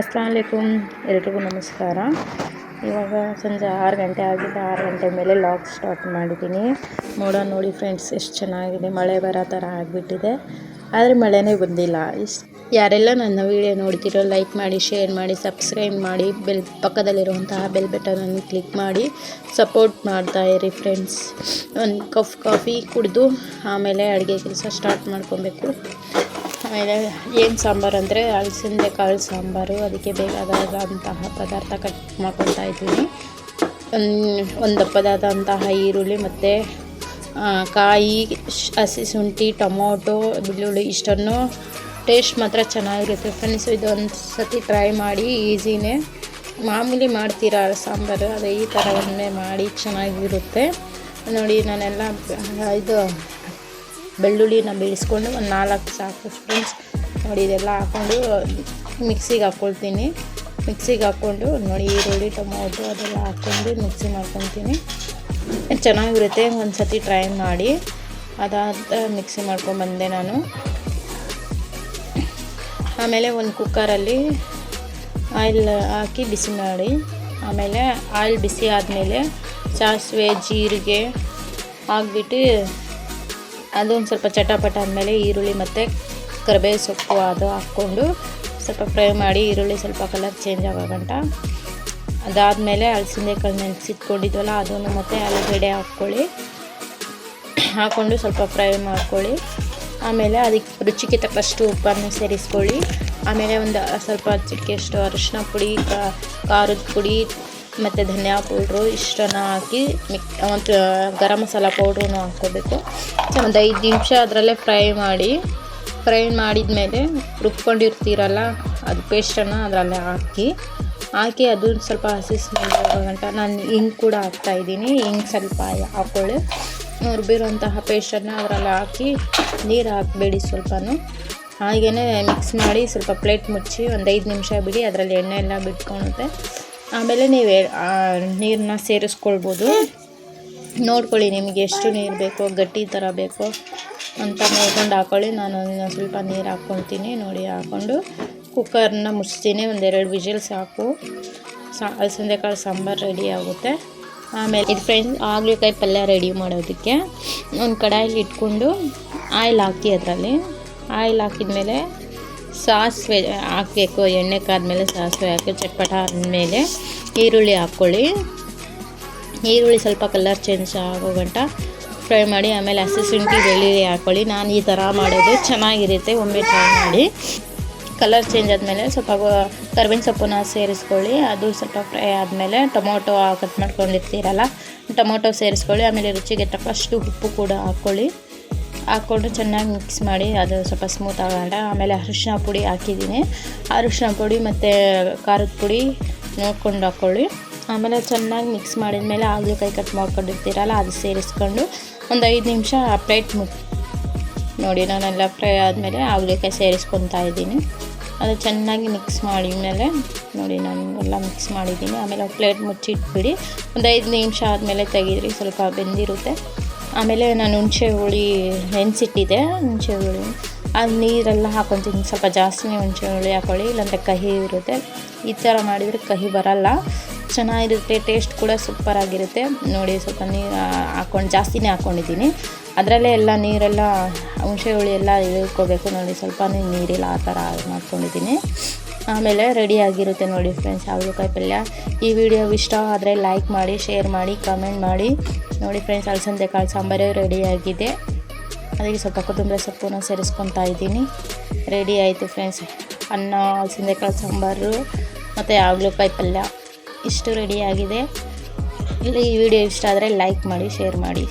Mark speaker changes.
Speaker 1: ಅಸ್ಲಾಮಲೈಕುಮ್ ಎಲ್ರಿಗೂ ನಮಸ್ಕಾರ. ಇವಾಗ ಸಂಜೆ ಆರು ಗಂಟೆ ಆಗಿದೆ ಆರು ಗಂಟೆ ಮೇಲೆ ಲಾಗ್ ಸ್ಟಾರ್ಟ್ ಮಾಡಿದ್ದೀನಿ. ಮೋಡ ನೋಡಿ ಫ್ರೆಂಡ್ಸ್, ಎಷ್ಟು ಚೆನ್ನಾಗಿದೆ. ಮಳೆ ಬರೋ ಥರ ಆಗಿಬಿಟ್ಟಿದೆ. ಆದರೆ ಮಳೆನೇ ಬಂದಿಲ್ಲ. ಯಾರೆಲ್ಲ ನನ್ನ ವಿಡಿಯೋ ನೋಡ್ತಿರೋ, ಲೈಕ್ ಮಾಡಿ, ಶೇರ್ ಮಾಡಿ, ಸಬ್ಸ್ಕ್ರೈಬ್ ಮಾಡಿ, ಬೆಲ್ ಪಕ್ಕದಲ್ಲಿರುವಂತಹ ಬೆಲ್ ಬಟನನ್ನು ಕ್ಲಿಕ್ ಮಾಡಿ, ಸಪೋರ್ಟ್ ಮಾಡ್ತಾ ಇರಿ ಫ್ರೆಂಡ್ಸ್. ಒಂದು ಕಫ್ ಕಾಫಿ ಕುಡಿದು ಆಮೇಲೆ ಅಡುಗೆ ಕೆಲಸ ಸ್ಟಾರ್ಟ್ ಮಾಡ್ಕೊಬೇಕು. ಆಮೇಲೆ ಏನು ಸಾಂಬಾರು ಅಂದರೆ ಅಲಸಂದೆ ಕಾಳು ಸಾಂಬಾರು, ಅದಕ್ಕೆ ಬೇಕಾದಂತಹ ಪದಾರ್ಥ ಕಟ್ ಮಾಡ್ಕೊತಾ ಇದ್ದೀನಿ. ಒಂದು ದಪ್ಪದಾದಂತಹ ಈರುಳ್ಳಿ ಮತ್ತು ಕಾಯಿ ಹಸಿ ಶುಂಠಿ, ಟೊಮೊಟೊ, ಬೆಳ್ಳುಳ್ಳಿ ಇಷ್ಟನ್ನು ಟೇಸ್ಟ್ ಮಾತ್ರ ಚೆನ್ನಾಗಿರುತ್ತೆ ಫ್ರೆಂಡ್ಸ್ ಇದೊಂದು ಸತಿ ಟ್ರೈ ಮಾಡಿ, ಈಸಿನೇ. ಮಾಮೂಲಿ ಮಾಡ್ತೀರಾ ಸಾಂಬಾರು? ಅದೇ ಈ ಥರ ಮಾಡಿ ಚೆನ್ನಾಗಿರುತ್ತೆ. ನೋಡಿ, ನಾನೆಲ್ಲ, ಇದು ಬೆಳ್ಳುಳ್ಳಿನ ಬೆಳೆಸ್ಕೊಂಡು ಒಂದು ನಾಲ್ಕು ಸಾಕು ಸ್ಪೂನ್ಸ್ ನೋಡಿ, ಇದೆಲ್ಲ ಹಾಕ್ಕೊಂಡು ಮಿಕ್ಸಿಗೆ ಹಾಕ್ಕೊಳ್ತೀನಿ. ಮಿಕ್ಸಿಗೆ ಹಾಕ್ಕೊಂಡು ನೋಡಿ, ಈರುಳ್ಳಿ, ಟೊಮೊಟೊ ಅದೆಲ್ಲ ಹಾಕ್ಕೊಂಡು ಮಿಕ್ಸಿ ಮಾಡ್ಕೊತೀನಿ ಚೆನ್ನಾಗಿರುತ್ತೆ ಒಂದು ಸತಿ ಟ್ರೈ ಮಾಡಿ. ಅದಾದ ಮಿಕ್ಸಿ ಮಾಡ್ಕೊಂಡ್ಬಂದೆ ನಾನು. ಆಮೇಲೆ ಒಂದು ಕುಕ್ಕರಲ್ಲಿ ಆಯಿಲ್ ಹಾಕಿ ಬಿಸಿ ಮಾಡಿ. ಆಮೇಲೆ ಆಯಿಲ್ ಬಿಸಿ ಆದಮೇಲೆ ಸಾಸಿವೆ, ಜೀರಿಗೆ ಹಾಕ್ಬಿಟ್ಟು ಅದೊಂದು ಸ್ವಲ್ಪ ಚಟಾಪಟ ಆದಮೇಲೆ ಈರುಳ್ಳಿ ಮತ್ತು ಕರಿಬೇವು ಸೊಪ್ಪು ಅದು ಹಾಕ್ಕೊಂಡು ಸ್ವಲ್ಪ ಫ್ರೈ ಮಾಡಿ ಈರುಳ್ಳಿ ಸ್ವಲ್ಪ ಕಲರ್ ಚೇಂಜ್ ಆಗೋ ಗಂಟ ಅದಾದಮೇಲೆ ಹಲಸಿಂದೆ ಕಾಳು ನೆನೆಸಿಟ್ಕೊಂಡಿದ್ವಲ್ಲ ಅದನ್ನು ಮತ್ತು ಆಲೂಗಡ್ಡೆ ಹಾಕ್ಕೊಳ್ಳಿ. ಹಾಕ್ಕೊಂಡು ಸ್ವಲ್ಪ ಫ್ರೈ ಮಾಡ್ಕೊಳ್ಳಿ. ಆಮೇಲೆ ಅದಕ್ಕೆ ರುಚಿಗೆ ತಕ್ಕಷ್ಟು ಉಪ್ಪನ್ನು ಸೇರಿಸ್ಕೊಳ್ಳಿ. ಆಮೇಲೆ ಒಂದು ಸ್ವಲ್ಪ ಚಿಟಿಕೆಯಷ್ಟು ಅರಿಶಿನ ಪುಡಿ ಕಾರದ ಪುಡಿ ಮತ್ತು ಧನಿಯಾ ಪೌಡ್ರು ಇಷ್ಟನ್ನು ಹಾಕಿ ಮಿಕ್ ಮತ್ತು ಗರಂ ಮಸಾಲ ಪೌಡ್ರೂ ಹಾಕ್ಕೋಬೇಕು. ಒಂದು ಐದು ನಿಮಿಷ ಅದರಲ್ಲೇ ಫ್ರೈ ಮಾಡಿ, ಫ್ರೈ ಮಾಡಿದ ಮೇಲೆ ರುಬ್ಕೊಂಡಿರ್ತೀರಲ್ಲ, ಅದು ಪೇಸ್ಟನ್ನು ಅದರಲ್ಲೇ ಹಾಕಿ ಹಾಕಿ ಅದು ಸ್ವಲ್ಪ ಹಸಿ ಗಂಟ ನಾನು ಹಿಂಗೆ ಕೂಡ ಹಾಕ್ತಾಯಿದ್ದೀನಿ ಹಿಂಗೆ ಸ್ವಲ್ಪ ಹಾಕ್ಕೊಳ್ಳಿ ರುಬ್ಬಿರುವಂತಹ ಪೇಸ್ಟನ್ನು ಅದರಲ್ಲಿ ಹಾಕಿ, ನೀರು ಹಾಕಬೇಡಿ ಸ್ವಲ್ಪನೂ. ಹಾಗೆಯೇ ಮಿಕ್ಸ್ ಮಾಡಿ ಸ್ವಲ್ಪ ಪ್ಲೇಟ್ ಮುಚ್ಚಿ ಒಂದು ಐದು ನಿಮಿಷ ಬಿಡಿ, ಅದರಲ್ಲಿ ಎಣ್ಣೆ ಎಲ್ಲ ಬಿಟ್ಕೊಳುತ್ತೆ ಆಮೇಲೆ ನೀವೇ ನೀರನ್ನ ಸೇರಿಸ್ಕೊಳ್ಬೋದು. ನೋಡ್ಕೊಳ್ಳಿ ನಿಮಗೆ ಎಷ್ಟು ನೀರು ಬೇಕೋ, ಗಟ್ಟಿ ಥರ ಬೇಕೋ ಅಂತ ನೋಡ್ಕೊಂಡು ಹಾಕ್ಕೊಳ್ಳಿ ನಾನು ಸ್ವಲ್ಪ ನೀರು ಹಾಕ್ಕೊಳ್ತೀನಿ. ನೋಡಿ ಹಾಕ್ಕೊಂಡು ಕುಕ್ಕರ್ನ ಮುಚ್ತೀನಿ. ಒಂದೆರಡು ವಿಜಿಲ್ ಸಾಕು ಸಾ ಕಾಳು ಸಾಂಬಾರು ರೆಡಿ ಆಗುತ್ತೆ. ಆಮೇಲೆ ಇದು ಫ್ರೆಂಡ್ಸ್ ಆಗ್ಲಿಕಾಯಿ ಪಲ್ಯ ರೆಡಿ ಮಾಡೋದಕ್ಕೆ ಒಂದು ಕಡಾಯಲ್ಲಿ ಇಟ್ಕೊಂಡು ಆಯಿಲ್ ಹಾಕಿ ಅದರಲ್ಲಿ. ಆಯಿಲ್ ಹಾಕಿದ್ಮೇಲೆ ಸಾಸಿವೆ ಹಾಕಬೇಕು, ಎಣ್ಣೆ ಕಾದ್ಮೇಲೆ ಸಾಸಿವೆ ಹಾಕಿ, ಚಟ್ಪಟ ಆದಮೇಲೆ ಈರುಳ್ಳಿ ಹಾಕ್ಕೊಳ್ಳಿ. ಈರುಳ್ಳಿ ಸ್ವಲ್ಪ ಕಲರ್ ಚೇಂಜ್ ಆಗೋ ಗಂಟ ಫ್ರೈ ಮಾಡಿ, ಆಮೇಲೆ ಹಸಿ ಶುಂಠಿ ಬೆಳ್ಳುಳ್ಳಿ ಹಾಕ್ಕೊಳ್ಳಿ. ನಾನು ಈ ಥರ ಮಾಡೋದು ಚೆನ್ನಾಗಿರುತ್ತೆ, ಒಮ್ಮೆ ಟ್ರೈ ಮಾಡಿ. ಕಲರ್ ಚೇಂಜ್ ಆದಮೇಲೆ ಸ್ವಲ್ಪ ಕರ್ಬೇವಿನ ಸೊಪ್ಪನ್ನ ಸೇರಿಸ್ಕೊಳ್ಳಿ. ಅದು ಸ್ವಲ್ಪ ಫ್ರೈ ಆದಮೇಲೆ ಟೊಮೊಟೊ ಕಟ್ ಮಾಡ್ಕೊಂಡಿರ್ತೀರಲ್ಲ, ಟೊಮೊಟೊ ಸೇರಿಸ್ಕೊಳ್ಳಿ. ಆಮೇಲೆ ರುಚಿಗೆ ತಕ್ಕಷ್ಟು ಉಪ್ಪು ಕೂಡ ಹಾಕ್ಕೊಳ್ಳಿ. ಹಾಕ್ಕೊಂಡು ಚೆನ್ನಾಗಿ ಮಿಕ್ಸ್ ಮಾಡಿ ಅದು ಸ್ವಲ್ಪ ಸ್ಮೂತ್ ಆಗೋಣ ಆಮೇಲೆ ಅರಿಶಿನ ಪುಡಿ ಹಾಕಿದ್ದೀನಿ. ಅರಿಶಿನ ಪುಡಿ ಮತ್ತು ಖಾರದ ಪುಡಿ ನೋಡ್ಕೊಂಡು ಹಾಕ್ಕೊಳ್ಳಿ ಆಮೇಲೆ ಚೆನ್ನಾಗಿ ಮಿಕ್ಸ್ ಮಾಡಿದ ಮೇಲೆ ಕೈ ಕಟ್ ಮಾಡ್ಕೊಂಡಿರ್ತೀರಲ್ಲ, ಅದು ಸೇರಿಸ್ಕೊಂಡು ಒಂದು ಐದು ನಿಮಿಷ ಪ್ಲೇಟ್ ಮುಟ್ ನೋಡಿ ನಾನೆಲ್ಲ ಫ್ರೈ ಆದಮೇಲೆ ಹಾಗಲಕಾಯಿ ಸೇರಿಸ್ಕೊತಾ ಇದ್ದೀನಿ. ಅದು ಚೆನ್ನಾಗಿ ಮಿಕ್ಸ್ ಮಾಡಿದ್ಮೇಲೆ, ನೋಡಿ ನಾನು ಎಲ್ಲ ಮಿಕ್ಸ್ ಮಾಡಿದ್ದೀನಿ. ಆಮೇಲೆ ಪ್ಲೇಟ್ ಮುಚ್ಚಿಟ್ಬಿಡಿ. ಒಂದು ಐದು ನಿಮಿಷ ಆದಮೇಲೆ ತೆಗೀರಿ ಸ್ವಲ್ಪ ಬೆಂದಿರುತ್ತೆ. ಆಮೇಲೆ ನಾನು ಹುಣಸೆ ಹುಳಿ ನೆನೆಸಿಟ್ಟಿದ್ದೆ, ಹುಣಸೆ ಹುಳಿ. ಅದು ನೀರೆಲ್ಲ ಹಾಕೊತೀನಿ, ಸ್ವಲ್ಪ ಜಾಸ್ತಿನೇ ಹುಣಸೆ ಹುಳಿ ಹಾಕೊಳ್ಳಿ, ಇಲ್ಲಾಂದರೆ ಕಹಿ ಇರುತ್ತೆ. ಈ ಥರ ಮಾಡಿದರೆ ಕಹಿ ಬರಲ್ಲ. ಚೆನ್ನಾಗಿರುತ್ತೆ, ಟೇಸ್ಟ್ ಕೂಡ ಸೂಪರಾಗಿರುತ್ತೆ. ನೋಡಿ, ಸ್ವಲ್ಪ ನೀರು ಹಾಕೊಂಡು, ಜಾಸ್ತಿನೇ ಹಾಕ್ಕೊಂಡಿದ್ದೀನಿ ಅದರಲ್ಲೇ ಎಲ್ಲ ನೀರೆಲ್ಲ, ಹುಣಸೆ ಹುಳಿ ಎಲ್ಲ ಇಳ್ಕೋಬೇಕು ನೋಡಿ ಸ್ವಲ್ಪ ನೀರಿಲ್ಲ ಆ ಥರ ಮಾಡ್ಕೊಂಡಿದ್ದೀನಿ ಆಮೇಲೆ ರೆಡಿ ಆಗಿರುತ್ತೆ ನೋಡಿ ಫ್ರೆಂಡ್ಸ್ ಹಾಗಲಕಾಯಿ ಪಲ್ಯ. ಈ ವಿಡಿಯೋ ಇಷ್ಟ ಆದರೆ ಲೈಕ್ ಮಾಡಿ ಶೇರ್ ಮಾಡಿ ಕಮೆಂಟ್ ಮಾಡಿ. ನೋಡಿ ಫ್ರೆಂಡ್ಸ್ ಅಲಸಂದೆ ಕಾಳು ಸಾಂಬಾರೇ ರೆಡಿ ಆಗಿದೆ. ಅದಕ್ಕೆ ಸ್ವಲ್ಪ ಕೊತ್ತಂಬರಿ ಸೊಪ್ಪನ್ನು ಸೇರಿಸ್ಕೊತಾ ಇದ್ದೀನಿ. ರೆಡಿ ಆಯಿತು ಫ್ರೆಂಡ್ಸ್ ಅನ್ನ, ಅಲಸಂದೆ ಕಾಳು ಸಾಂಬಾರು ಮತ್ತು ಹಾಗಲಕಾಯಿ ಪಲ್ಯ. ಇಷ್ಟು ರೆಡಿಯಾಗಿದೆ ಇಲ್ಲಿ ಈ ವಿಡಿಯೋ ಇಷ್ಟ ಆದರೆ ಲೈಕ್ ಮಾಡಿ ಶೇರ್ ಮಾಡಿ.